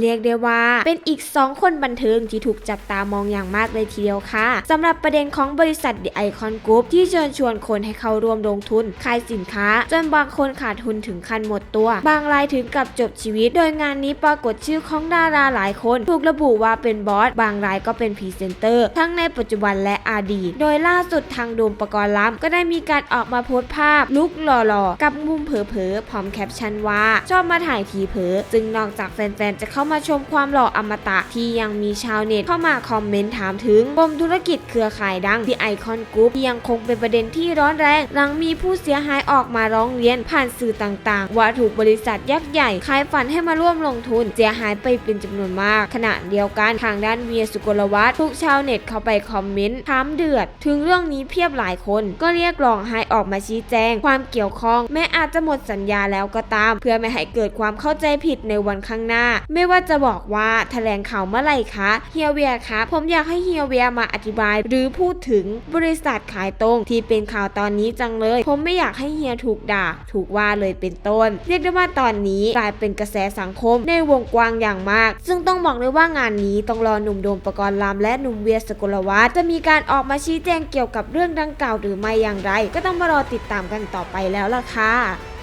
เรียกได้ว่าเป็นอีก 2 คนบันเทิงที่ถูกจับตามองอย่างมากเลยทีเดียวค่ะสำหรับประเด็นของบริษัท The Icon Group ที่เชิญชวนคนให้เข้าร่วมลงทุนขายสินค้า จนบางคนขาดทุนถึงขั้นหมดตัว บางรายถึงกับจบชีวิต โดยงานนี้ปรากฏชื่อของดาราหลายคนถูกระบุว่าเป็นบอส บางรายก็เป็นพรีเซนเตอร์ ทั้งในปัจจุบันและอดีต โดยล่าสุดทางโดมปกรณ์ล้ำก็ได้มีการออกมาโพสต์ภาพลุกหล่อๆกับมุมเผลอๆพร้อมแคปชั่นว่า ชอบมาถ่ายทีเผลอซึ่งนอกจากแฟนๆจะเข้ามาชมความหล่ออมตะที่ยังมีชาวเน็ตเข้ามาคอมเมนต์ถามถึงปมธุรกิจเครือข่ายดังที่ไอคอนกรุ๊ปยังคงเป็นประเด็นที่ร้อนแรง หลังมีผู้เสียหายออกมาร้องเรียนผ่านสื่อต่างๆ ว่าถูกบริษัทยักษ์ใหญ่ขายฝันให้มาร่วมลงทุน เสียหายไปเป็นจำนวนมาก ขณะเดียวกันทางด้านเวียสุกลวัฒน์ทุกชาวเน็ตเข้าไปคอมเมนต์ถามเดือด ถึงเรื่องนี้เพียบหลายคน ก็เรียกร้องให้ออกมาชี้แจง ความเกี่ยวข้อง แม้อาจจะหมดสัญญาแล้วก็ตาม เพื่อไม่ให้เกิดความเข้าใจผิดในวันข้างหน้าไม่ว่าจะบอกว่าแถลงข่าวเมื่อไหร่คะเฮียเวียคะผมอยากให้เฮียเวียมาอธิบาย หรือพูดถึงบริษัทขายตรงที่เป็นข่าวตอนนี้จังเลย ผมไม่อยากให้เฮียถูกด่า ถูกว่าเลยเป็นต้น เรียกได้ว่าตอนนี้กลายเป็นกระแสสังคมในวงกว้างอย่างมาก ซึ่งต้องบอกเลยว่างานนี้ต้องรอหนุ่มโดมประกรณ์ลามและหนุ่มเวียสกุลวัฒน์จะมีการออกมาชี้แจงเกี่ยวกับเรื่องดังกล่าวหรือไม่อย่างไร ก็ต้องมารอติดตามกันต่อไปแล้วล่ะค่ะ